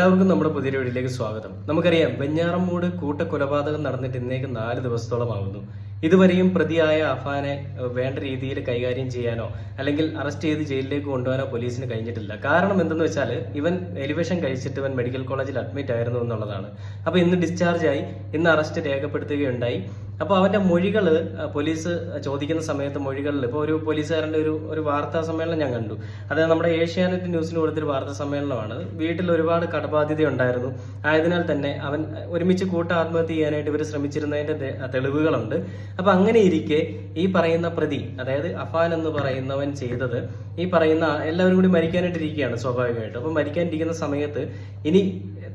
എല്ലാവർക്കും നമ്മുടെ പുതിയ വീഡിയോയിലേക്ക് സ്വാഗതം. നമുക്കറിയാം വെഞ്ഞാറമ്മൂട് കൂട്ടക്കൊലപാതകം നടന്നിട്ട് ഇന്നേക്ക് നാല് ദിവസത്തോളമാകുന്നു ഇതുവരെയും പ്രതിയായ അഫാനെ വേണ്ട രീതിയിൽ കൈകാര്യം ചെയ്യാനോ അല്ലെങ്കിൽ അറസ്റ്റ് ചെയ്ത് ജയിലിലേക്ക് കൊണ്ടുപോകാനോ പോലീസിന് കഴിഞ്ഞിട്ടില്ല. കാരണം എന്തെന്ന് വെച്ചാൽ ഇവൻ എലിവേഷൻ കഴിച്ചിട്ട് ഇവൻ മെഡിക്കൽ കോളേജിൽ അഡ്മിറ്റ് ആയിരുന്നു എന്നുള്ളതാണ്. അപ്പോൾ ഇന്ന് ഡിസ്ചാർജ് ആയി. ഇന്ന് അറസ്റ്റ് രേഖപ്പെടുത്തുകയുണ്ടായി. അപ്പോൾ അവന്റെ മൊഴികൾ പോലീസ് ചോദിക്കുന്ന സമയത്ത് മൊഴികളിൽ ഇപ്പോൾ ഒരു പോലീസുകാരന്റെ ഒരു ഒരു വാർത്താ സമ്മേളനം ഞാൻ കണ്ടു. അതായത് നമ്മുടെ ഏഷ്യാനെറ്റ് ന്യൂസിന് കൊടുത്തൊരു വാർത്താ സമ്മേളനമാണ്. വീട്ടിൽ ഒരുപാട് കടബാധ്യത ഉണ്ടായിരുന്നു. ആയതിനാൽ തന്നെ അവൻ ഒരുമിച്ച് കൂട്ട ആത്മഹത്യ ചെയ്യാനായിട്ട് ഇവർ ശ്രമിച്ചിരുന്നതിന്റെ തെളിവുകളുണ്ട്. അപ്പോൾ അങ്ങനെ ഇരിക്കെ ഈ പറയുന്ന പ്രതി അതായത് അഫാൻ എന്ന് പറയുന്നവൻ ചെയ്തത് ഈ പറയുന്ന എല്ലാവരും കൂടി മരിക്കാനായിട്ടിരിക്കുകയാണ് സ്വാഭാവികമായിട്ടും. അപ്പൊ മരിക്കാനിരിക്കുന്ന സമയത്ത് ഇനി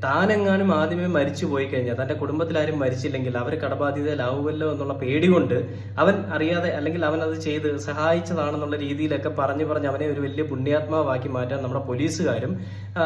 താനെങ്ങാനും ആദ്യമേ മരിച്ചു പോയി കഴിഞ്ഞാൽ തന്റെ കുടുംബത്തിൽ ആരും മരിച്ചില്ലെങ്കിൽ അവർ കടബാധിതയിലാവുമല്ലോ എന്നുള്ള പേടി കൊണ്ട് അവൻ അറിയാതെ അല്ലെങ്കിൽ അവൻ അത് ചെയ്ത് സഹായിച്ചതാണെന്നുള്ള രീതിയിലൊക്കെ പറഞ്ഞു പറഞ്ഞ് അവനെ ഒരു വലിയ പുണ്യാത്മാവാക്കി മാറ്റാൻ നമ്മുടെ പോലീസുകാരും ആ,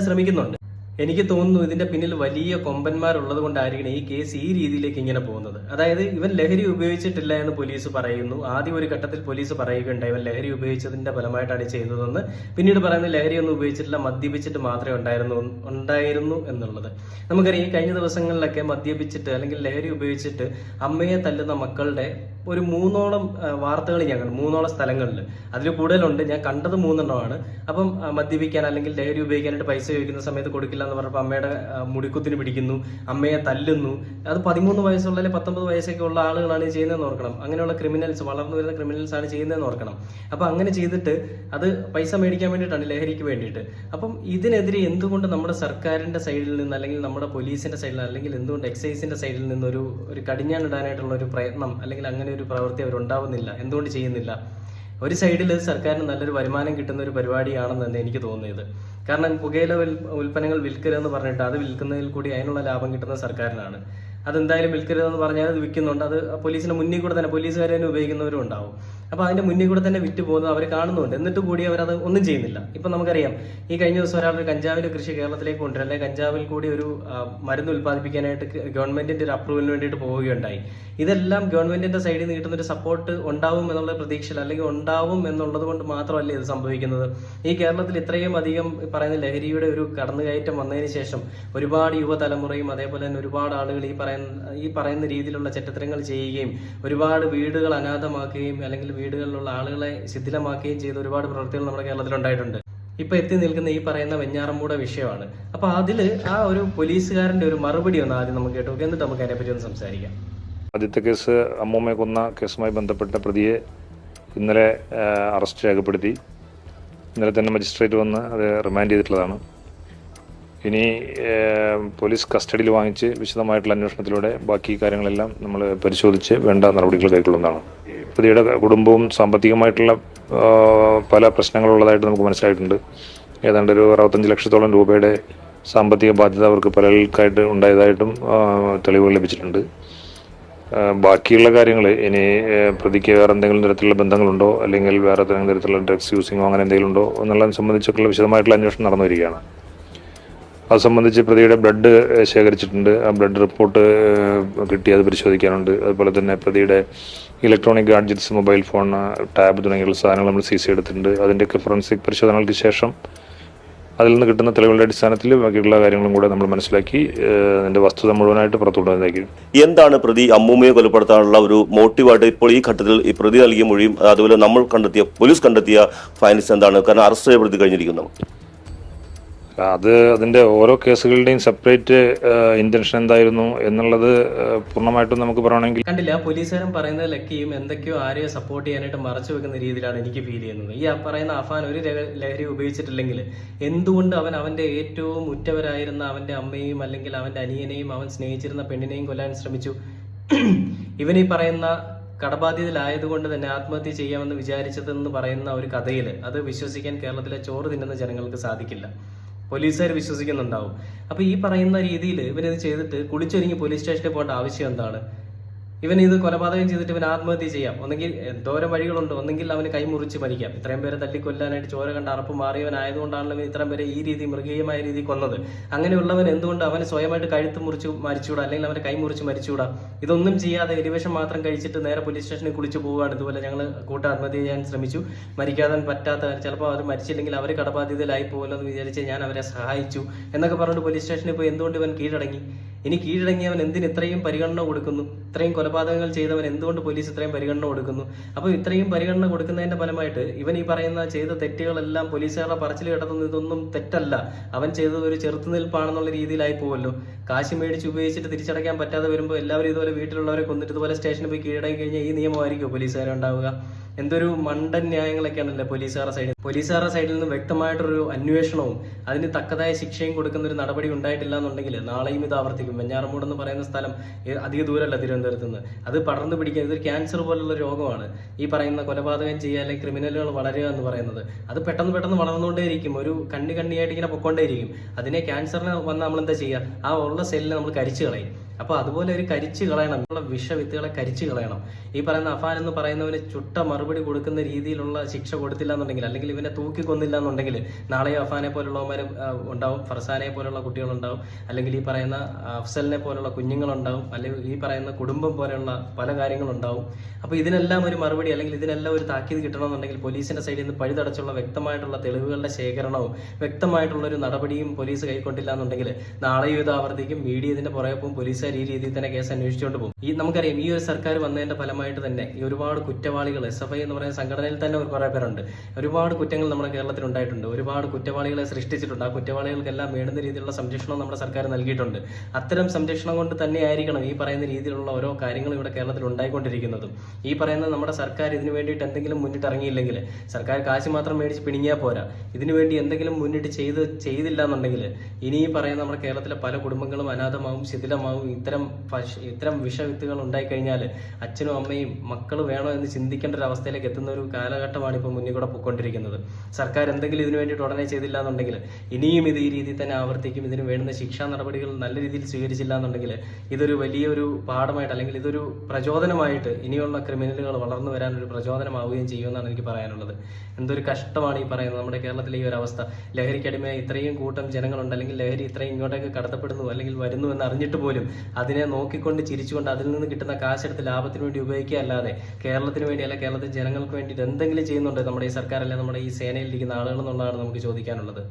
ശ്രമിക്കുന്നുണ്ട്. എനിക്ക് തോന്നുന്നു ഇതിന്റെ പിന്നിൽ വലിയ കൊമ്പന്മാരുള്ളത് കൊണ്ടായിരിക്കണം ഈ കേസ് ഈ രീതിയിലേക്ക് ഇങ്ങനെ പോകുന്നത്. അതായത് ഇവൻ ലഹരി ഉപയോഗിച്ചിട്ടില്ല എന്ന് പോലീസ് പറയുന്നു. ആദ്യം ഒരു ഘട്ടത്തിൽ പോലീസ് പറയുകയുണ്ടായി. ഇവൻ ലഹരി ഉപയോഗിച്ചതിന്റെ ഫലമായിട്ടാണ് ചെയ്തതെന്ന്. പിന്നീട് പറയുന്നത് ലഹരി ഒന്നും ഉപയോഗിച്ചിട്ടില്ല മദ്യപിച്ചിട്ട് മാത്രമേ ഉണ്ടായിരുന്നു ഉണ്ടായിരുന്നു എന്നുള്ളത്. നമുക്കറിയാം കഴിഞ്ഞ ദിവസങ്ങളിലൊക്കെ മദ്യപിച്ചിട്ട് അല്ലെങ്കിൽ ലഹരി ഉപയോഗിച്ചിട്ട് അമ്മയെ തല്ലുന്ന മക്കളുടെ ഒരു മൂന്നോളം വാർത്തകൾ ഞാൻ കണ്ടു. മൂന്നോളം സ്ഥലങ്ങളിൽ. അതിൽ കൂടുതലുണ്ട്. ഞാൻ കണ്ടത് മൂന്നെണ്ണമാണ്. അപ്പം മദ്യപിക്കാൻ അല്ലെങ്കിൽ ലഹരി ഉപയോഗിക്കാനായിട്ട് പൈസ ചോദിക്കുന്ന സമയത്ത് കൊടുക്കില്ല എന്ന് പറഞ്ഞപ്പോൾ അമ്മയുടെ മുടിക്കുത്തിന് പിടിക്കുന്നു അമ്മയെ തല്ലുന്നു. അത് പതിമൂന്ന് വയസ്സുള്ള അല്ലെങ്കിൽ പത്തൊമ്പത് വയസ്സൊക്കെ ഉള്ള ആളുകളാണ് ഈ ചെയ്യുന്നതെന്ന് ഓർക്കണം. അങ്ങനെയുള്ള ക്രിമിനൽസ് വളർന്നു വരുന്ന ക്രിമിനൽസ് ആണ് ചെയ്യുന്നതെന്ന് ഓർക്കണം. അപ്പം അങ്ങനെ ചെയ്തിട്ട് അത് പൈസ മേടിക്കാൻ വേണ്ടിയിട്ടാണ് ലഹരിക്ക് വേണ്ടിയിട്ട്. അപ്പം ഇതിനെതിരെ എന്തുകൊണ്ട് നമ്മുടെ സർക്കാരിന്റെ സൈഡിൽ നിന്ന് അല്ലെങ്കിൽ നമ്മുടെ പോലീസിന്റെ സൈഡിൽ അല്ലെങ്കിൽ എന്തുകൊണ്ട് എക്സൈസിന്റെ സൈഡിൽ നിന്നൊരു ഒരു കടിഞ്ഞാണിടാനായിട്ടുള്ള ഒരു പ്രയത്നം അല്ലെങ്കിൽ അങ്ങനെ ഒരു പ്രവൃത്തി അവരുണ്ടാവുന്നില്ല? എന്തുകൊണ്ട് ചെയ്യുന്നില്ല? ഒരു സൈഡിൽ സർക്കാരിന് നല്ലൊരു വരുമാനം കിട്ടുന്ന ഒരു പരിപാടിയാണെന്ന് തന്നെ എനിക്ക് തോന്നിയത്. കാരണം പുകയില ഉൽ- ഉൽപ്പന്നങ്ങൾ വിൽക്കരുതെന്ന് പറഞ്ഞിട്ട് അത് വിൽക്കുന്നതിൽ കൂടി അതിനുള്ള ലാഭം കിട്ടുന്ന സർക്കാരിനാണ്. അതെന്തായാലും വിൽക്കരുതെന്ന് പറഞ്ഞാൽ അത് വിൽക്കുന്നുണ്ട്. അത് പോലീസിന് മുന്നിൽ കൂടെ തന്നെ പോലീസുകാർ തന്നെ ഉപയോഗിക്കുന്നവരും ഉണ്ടാവും. അപ്പോൾ അതിന്റെ മുന്നിൽ കൂടെ തന്നെ വിറ്റ് പോകുന്നത് അവർ കാണുന്നുണ്ട്. എന്നിട്ട് കൂടി അവരത് ഒന്നും ചെയ്യുന്നില്ല. ഇപ്പം നമുക്കറിയാം ഈ കഴിഞ്ഞ ദിവസം ഒരാൾ കഞ്ചാവിൽ കൃഷി കേരളത്തിലേക്ക് കൊണ്ടുവരും അല്ലെങ്കിൽ കഞ്ചാവിൽ കൂടി ഒരു മരുന്ന് ഉൽപ്പാദിപ്പിക്കാനായിട്ട് ഗവൺമെന്റിന്റെ ഒരു അപ്രൂവലിന് വേണ്ടിയിട്ട് പോവുകയുണ്ടായി. ഇതെല്ലാം ഗവൺമെന്റിന്റെ സൈഡിൽ നിന്ന് കിട്ടുന്ന ഒരു സപ്പോർട്ട് ഉണ്ടാവും എന്നുള്ള പ്രതീക്ഷയിൽ അല്ലെങ്കിൽ ഉണ്ടാവും എന്നുള്ളത് കൊണ്ട് മാത്രമല്ല ഇത് സംഭവിക്കുന്നത്. ഈ കേരളത്തിൽ ഇത്രയും അധികം പറയുന്ന ലഹരിയുടെ ഒരു കടന്നുകയറ്റം വന്നതിന് ശേഷം ഒരുപാട് യുവതലമുറയും അതേപോലെ തന്നെ ഒരുപാട് ആളുകൾ ഈ പറയുന്ന ഈ പറയുന്ന രീതിയിലുള്ള ചെറ്റത്തരങ്ങൾ ചെയ്യുകയും ഒരുപാട് വീടുകൾ അനാഥമാക്കുകയും അല്ലെങ്കിൽ വീടുകളിലുള്ള ആളുകളെ ശിഥിലമാക്കുകയും ചെയ്ത ഒരുപാട് പ്രവൃത്തികൾ നമ്മുടെ കേരളത്തിൽ ഉണ്ടായിട്ടുണ്ട് ഇപ്പൊ എത്തി നിൽക്കുന്ന ഈ പറയുന്ന വെഞ്ഞാറമ്മൂടെ വിഷയമാണ്. അപ്പൊ അതിൽ ആ ഒരു പോലീസുകാരന്റെ ഒരു മറുപടി ഒന്ന് ആദ്യം നമുക്ക് കേട്ടു. എന്നിട്ട് നമുക്ക് അതിനെപ്പറ്റി ഒന്ന് സംസാരിക്കാം. ആദ്യത്തെ കേസ് അമ്മൂമ്മയെ കൊന്ന കേസുമായി ബന്ധപ്പെട്ട പ്രതിയെ ഇന്നലെ അറസ്റ്റ് രേഖപ്പെടുത്തി. ഇന്നലെ തന്നെ മജിസ്ട്രേറ്റ് വന്ന് അത് റിമാൻഡ് ചെയ്തിട്ടുള്ളതാണ്. ഇനി പോലീസ് കസ്റ്റഡിയിൽ വാങ്ങിച്ച് വിശദമായിട്ടുള്ള അന്വേഷണത്തിലൂടെ ബാക്കി കാര്യങ്ങളെല്ലാം നമ്മൾ പരിശോധിച്ച് വേണ്ട നടപടികൾ കൈക്കൊള്ളുന്നതാണ്. പ്രതിയുടെ കുടുംബവും സാമ്പത്തികമായിട്ടുള്ള പല പ്രശ്നങ്ങളുള്ളതായിട്ട് നമുക്ക് മനസ്സിലായിട്ടുണ്ട്. ഏതാണ്ട് ഒരു അറുപത്തഞ്ച് ലക്ഷത്തോളം രൂപയുടെ സാമ്പത്തിക ബാധ്യത അവർക്ക് പലർക്കായിട്ട് ഉണ്ടായതായിട്ടും തെളിവുകൾ ലഭിച്ചിട്ടുണ്ട്. ബാക്കിയുള്ള കാര്യങ്ങൾ ഇനി പ്രതിക്ക് വേറെ എന്തെങ്കിലും തരത്തിലുള്ള ബന്ധങ്ങളുണ്ടോ? അല്ലെങ്കിൽ വേറെ തരത്തിലുള്ള ഡ്രഗ്സ് യൂസിങ്ങോ അങ്ങനെ എന്തെങ്കിലും ഉണ്ടോ? എന്നുള്ളതിനെ സംബന്ധിച്ചൊക്കെയുള്ള വിശദമായിട്ടുള്ള അന്വേഷണം നടന്നു വരികയാണ്. അത് സംബന്ധിച്ച് പ്രതിയുടെ ബ്ലഡ് ശേഖരിച്ചിട്ടുണ്ട്. ആ ബ്ലഡ് റിപ്പോർട്ട് കിട്ടി അത് പരിശോധിക്കാനുണ്ട്. അതുപോലെ തന്നെ പ്രതിയുടെ electronic gadgets mobile phone tab തുടങ്ങിയുള്ള സാധനങ്ങൾ നമ്മൾ സീസ് ചെയ്തിട്ടുണ്ട്. അതിന്റെയൊക്കെ ഫോറൻസിക് പരിശോധനകൾക്ക് ശേഷം അതിൽ നിന്ന് കിട്ടുന്ന തെളിവുകളുടെ അടിസ്ഥാനത്തിൽ ബാക്കിയുള്ള കാര്യങ്ങളും കൂടെ നമ്മൾ മനസ്സിലാക്കി അതിന്റെ വസ്തുത മുഴുവനായിട്ട് പുറത്തുവിടുന്നതായിരിക്കും എന്താണ് പ്രതി അമ്മൂമ്മയെ കൊലപ്പെടുത്താനുള്ള ഒരു മോട്ടീവായിട്ട് ഇപ്പോൾ ഈ ഘട്ടത്തിൽ ഈ പ്രതി നൽകിയ മൊഴിയും അതുപോലെ നമ്മൾ കണ്ടെത്തിയ പോലീസ് കണ്ടെത്തിയ ഫൈൻസ് എന്താണ്? കാരണം അറസ്റ്റ് ചെയ്യപ്പെടുത്തി കഴിഞ്ഞിരിക്കുന്നു. അത് അതിന്റെ ഓരോ കേസുകളുടെയും സെപ്പറേറ്റ് ഇന്റൻഷൻ എന്തായിരുന്നു എന്നുള്ളത് പൂർണമായിട്ടും നമുക്ക് പറയണമെങ്കിൽ കണ്ടില്ല പോലീസുകാരും പറയുന്നത് ലക്കിയും എന്തൊക്കെയോ ആരെയോ സപ്പോർട്ട് ചെയ്യാനായിട്ട് മറച്ചു വെക്കുന്ന രീതിയിലാണ് എനിക്ക് ഫീൽ ചെയ്യുന്നത്. ഈ പറയുന്ന അഫാൻ ഒരു ലഹരി ഉപയോഗിച്ചിട്ടില്ലെങ്കിൽ എന്തുകൊണ്ട് അവൻ അവന്റെ ഏറ്റവും ഉറ്റവരായിരുന്ന അവന്റെ അമ്മയും അല്ലെങ്കിൽ അവന്റെ അനിയനെയും അവൻ സ്നേഹിച്ചിരുന്ന പെണ്ണിനെയും കൊല്ലാൻ ശ്രമിച്ചു? ഇവനീ പറയുന്ന കടബാധ്യതയിലായതുകൊണ്ട് തന്നെ ആത്മഹത്യ ചെയ്യാമെന്ന് വിചാരിച്ചതെന്ന് പറയുന്ന ഒരു കഥയിൽ അത് വിശ്വസിക്കാൻ കേരളത്തിലെ ചോറ് തിന്നുന്ന ജനങ്ങൾക്ക് സാധിക്കില്ല. പോലീസുകാർ വിശ്വസിക്കുന്നുണ്ടാവും. അപ്പൊ ഈ പറയുന്ന രീതിയിൽ ഇവരത് ചെയ്തിട്ട് കുളിച്ചൊരുങ്ങി പോലീസ് സ്റ്റേഷനിൽ പോകേണ്ട ആവശ്യം എന്താണ്? ഇവൻ ഇത് കൊലപാതകം ചെയ്തിട്ട് ഇവൻ ആത്മഹത്യ ചെയ്യാം. ഒന്നെങ്കിൽ എന്തോരം വഴികളുണ്ട്. ഒന്നെങ്കിൽ അവന് കൈമുറിച്ച് മരിക്കാം. ഇത്രയും പേരെ തല്ലിക്കൊല്ലാനായിട്ട് ചോര കണ്ട് അറപ്പ് മാറിയവനായതുകൊണ്ടാണല്ലോ ഇവൻ ഇത്രയും പേരെ ഈ രീതി മൃഗീയമായ രീതി കൊന്നത്. അങ്ങനെയുള്ളവൻ എന്തുകൊണ്ട് അവന് സ്വയമായിട്ട് കഴുത്ത് മുറിച്ച് മരിച്ചുകൂടാ അല്ലെങ്കിൽ അവന് കൈമുറിച്ച് മരിച്ചുകൂടാ ഇതൊന്നും ചെയ്യാതെ എലിവേഷൻ മാത്രം കഴിച്ചിട്ട് നേരെ പോലീസ് സ്റ്റേഷനിൽ കുളിച്ച് പോവുകയാണ്. ഇതുപോലെ ഞങ്ങൾ കൂട്ട ആത്മഹത്യ ചെയ്യാൻ ശ്രമിച്ചു. മരിക്കാതെ പറ്റാത്ത ചിലപ്പോൾ അവർ മരിച്ചില്ലെങ്കിൽ അവർ കടബാധ്യതയിലായി പോകുമല്ലോ എന്ന് വിചാരിച്ച് ഞാൻ അവരെ സഹായിച്ചു. എന്നൊക്കെ പറഞ്ഞിട്ട് പോലീസ് സ്റ്റേഷനിൽ പോയി എന്തുകൊണ്ട് ഇവൻ കീഴടങ്ങി? ഇനി കീഴടങ്ങിയവൻ എന്തിന് ഇത്രയും പരിഗണന കൊടുക്കുന്നു? ഇത്രയും കൊലപാതകങ്ങൾ ചെയ്തവൻ എന്തുകൊണ്ട് പോലീസ് ഇത്രയും പരിഗണന കൊടുക്കുന്നു? അപ്പോൾ ഇത്രയും പരിഗണന കൊടുക്കുന്നതിന്റെ ഫലമായിട്ട് ഇവൻ ഈ പറയുന്ന ചെയ്ത തെറ്റുകളെല്ലാം പോലീസുകാരുടെ പറച്ചിൽ കിടത്തുന്ന ഇതൊന്നും തെറ്റല്ല. അവൻ ചെയ്തത് ഒരു ചെറുത്തുനിൽപ്പാണെന്നുള്ള രീതിയിലായി പോവല്ലോ. കാശ് മേടിച്ച് ഉപയോഗിച്ചിട്ട് തിരിച്ചടയ്ക്കാൻ പറ്റാതെ വരുമ്പോൾ എല്ലാവരും ഇതുപോലെ വീട്ടിലുള്ളവരെ കൊന്നിട്ട് ഇതുപോലെ സ്റ്റേഷനിൽ പോയി കീഴടങ്ങി കഴിഞ്ഞാൽ ഈ നിയമമായിരിക്കും പോലീസുകാരെ ഉണ്ടാവുക എന്തൊരു മണ്ടൻ ന്യായങ്ങളൊക്കെയാണല്ലേ പോലീസുകാരുടെ സൈഡിൽ പോലീസുകാരുടെ സൈഡിൽ നിന്ന് വ്യക്തമായിട്ടൊരു അന്വേഷണവും അതിന് തക്കതായ ശിക്ഷയും കൊടുക്കുന്ന ഒരു നടപടി ഉണ്ടായിട്ടില്ല എന്നുണ്ടെങ്കിൽ നാളെയും ഇത് ആവർത്തിക്കും. വെഞ്ഞാറമൂട് എന്ന് പറയുന്ന സ്ഥലം അധിക ദൂരമല്ല തിരുവനന്തപുരത്ത് നിന്ന്. അത് പടർന്നു പിടിക്കുക ഇതൊരു ക്യാൻസർ പോലുള്ള രോഗമാണ്. ഈ പറയുന്ന കൊലപാതകം ചെയ്യുക അല്ലെങ്കിൽ ക്രിമിനലുകൾ വളരുക എന്ന് പറയുന്നത്. അത് പെട്ടെന്ന് പെട്ടെന്ന് വളർന്നുകൊണ്ടേയിരിക്കും. ഒരു കണ്ണി കണ്ണിയായിട്ട് ഇങ്ങനെ പൊക്കോണ്ടേയിരിക്കും അതിനെ ക്യാൻസറിന് വന്ന് നമ്മൾ എന്താ ചെയ്യുക? ആ ഉള്ള സെല്ലിനെ നമ്മൾ കരിച്ചു കളയും. അപ്പോൾ അതുപോലെ ഒരു കരിച്ചു കളയണം. നമ്മളെ വിഷവിത്തുകളെ കരിച്ചു കളയണം. ഈ പറയുന്ന അഫാൻ എന്ന് പറയുന്നവന് ചുട്ട മറുപടി കൊടുക്കുന്ന രീതിയിലുള്ള ശിക്ഷ കൊടുത്തില്ല എന്നുണ്ടെങ്കിൽ അല്ലെങ്കിൽ ഇവനെ തൂക്കി കൊന്നില്ല എന്നുണ്ടെങ്കിൽ നാളെയും അഫാനെ പോലുള്ളവന്മാർ ഉണ്ടാവും. ഫർസാനെ പോലുള്ള കുട്ടികളുണ്ടാവും. അല്ലെങ്കിൽ ഈ പറയുന്ന അഫ്സലിനെ പോലുള്ള കുഞ്ഞുങ്ങളുണ്ടാവും. അല്ലെങ്കിൽ ഈ പറയുന്ന കുടുംബം പോലെയുള്ള പല കാര്യങ്ങളുണ്ടാവും. അപ്പോൾ ഇതിനെല്ലാം ഒരു മറുപടി അല്ലെങ്കിൽ ഇതിനെല്ലാം ഒരു താക്കീത് കിട്ടണമെന്നുണ്ടെങ്കിൽ പോലീസിന്റെ സൈഡിൽ നിന്ന് പഴുതടച്ചുള്ള വ്യക്തമായിട്ടുള്ള തെളിവുകളുടെ ശേഖരണവും വ്യക്തമായിട്ടുള്ള ഒരു നടപടിയും പോലീസ് കൈക്കൊണ്ടില്ല എന്നുണ്ടെങ്കിൽ നാളെയും ഇത് ആവർത്തിക്കും. മീഡിയ ഇതിന്റെ പുറകെ പോകും. പോലീസുകാർ ഈ രീതിയിൽ തന്നെ കേസ് അന്വേഷിച്ചുകൊണ്ട് പോകും. ഈ നമുക്കറിയാം ഈ ഒരു സർക്കാർ വന്നതിന്റെ ഫലമായിട്ട് തന്നെ ഈ ഒരുപാട് കുറ്റവാളികൾ എസ് എഫ് ഐ എന്ന് പറയുന്ന സംഘടനയിൽ തന്നെ ഒരു കുറേ പേരുണ്ട്. ഒരുപാട് കുറ്റങ്ങൾ നമ്മുടെ കേരളത്തിൽ ഉണ്ടായിട്ടുണ്ട്. ഒരുപാട് കുറ്റവാളികളെ സൃഷ്ടിച്ചിട്ടുണ്ട്. ആ കുറ്റവാളികൾക്കെല്ലാം വേണ്ടുന്ന രീതിയിലുള്ള സംരക്ഷണം നമ്മുടെ സർക്കാർ നൽകിയിട്ടുണ്ട്. അത്തരം സംരക്ഷണം കൊണ്ട് തന്നെ ആയിരിക്കണം ഈ പറയുന്ന രീതിയിലുള്ള ഓരോ കാര്യങ്ങളും ഇവിടെ കേരളത്തിൽ ഉണ്ടായിക്കൊണ്ടിരിക്കുന്നതും. ഈ പറയുന്ന നമ്മുടെ സർക്കാർ ഇതിനു വേണ്ടിയിട്ട് എന്തെങ്കിലും മുന്നിട്ട് ഇറങ്ങിയില്ലെങ്കിൽ സർക്കാർ കാശ് മാത്രം മേടിച്ച് പിണിങ്ങിയാൽ പോരാ. ഇതിനു വേണ്ടി എന്തെങ്കിലും മുന്നിട്ട് ചെയ്ത് ചെയ്തില്ല എന്നുണ്ടെങ്കിൽ ഇനി ഈ പറയുന്ന നമ്മുടെ കേരളത്തിലെ പല കുടുംബങ്ങളും അനാഥമാവും ശിഥിലമാവും ഇത്തരം ഇത്തരം വിഷവിത്തുകൾ ഉണ്ടായിക്കഴിഞ്ഞാൽ അച്ഛനും അമ്മയും മക്കൾ വേണോ എന്ന് ചിന്തിക്കേണ്ട ഒരു അവസ്ഥയിലേക്ക് എത്തുന്ന ഒരു കാലഘട്ടമാണ് ഇപ്പോൾ മുന്നിൽ കൂടെ പോയിക്കൊണ്ടിരിക്കുന്നത്. സർക്കാർ എന്തെങ്കിലും ഇതിനു വേണ്ടിയിട്ട് ഉടനെ ചെയ്തില്ല എന്നുണ്ടെങ്കിൽ ഇനിയും ഇത് ഈ രീതിയിൽ തന്നെ ആവർത്തിക്കും. ഇതിന് വേണ്ടുന്ന ശിക്ഷാ നടപടികൾ നല്ല രീതിയിൽ സ്വീകരിച്ചില്ല എന്നുണ്ടെങ്കിൽ ഇതൊരു വലിയൊരു പാഠമായിട്ട് അല്ലെങ്കിൽ ഇതൊരു പ്രചോദനമായിട്ട് ഇനിയുള്ള ക്രിമിനലുകൾ വളർന്നു വരാൻ ഒരു പ്രചോദനമാവുകയും ചെയ്യുമെന്നാണ് എനിക്ക് പറയാനുള്ളത്. എന്തൊരു കഷ്ടമാണ് ഈ പറയുന്നത്. നമ്മുടെ കേരളത്തിലെ ഈ ഒരു അവസ്ഥ. ലഹരിക്കടിമയായി ഇത്രയും കൂട്ടം ജനങ്ങളുണ്ട് അല്ലെങ്കിൽ ലഹരി ഇത്രയും ഇങ്ങോട്ടേക്ക് കടത്തപ്പെടുന്നു അല്ലെങ്കിൽ വരുന്നു എന്ന് അറിഞ്ഞിട്ട് പോലും അതിനെ നോക്കിക്കൊണ്ട് ചിരിച്ചുകൊണ്ട് അതിൽ നിന്ന് കിട്ടുന്ന കാശെടുത്ത് ലാഭത്തിന് വേണ്ടി ഉപയോഗിക്കുക അല്ലാതെ കേരളത്തിന് വേണ്ടി അല്ല കേരളത്തിലെ ജനങ്ങൾക്ക് വേണ്ടിയിട്ട് എന്തെങ്കിലും ചെയ്യുന്നുണ്ട് നമ്മുടെ ഈ സർക്കാർ അല്ലെങ്കിൽ നമ്മുടെ ഈ സേനയിലിരിക്കുന്ന ആളുകൾ എന്നുള്ളതാണ് നമുക്ക് ചോദിക്കാനുള്ളത്.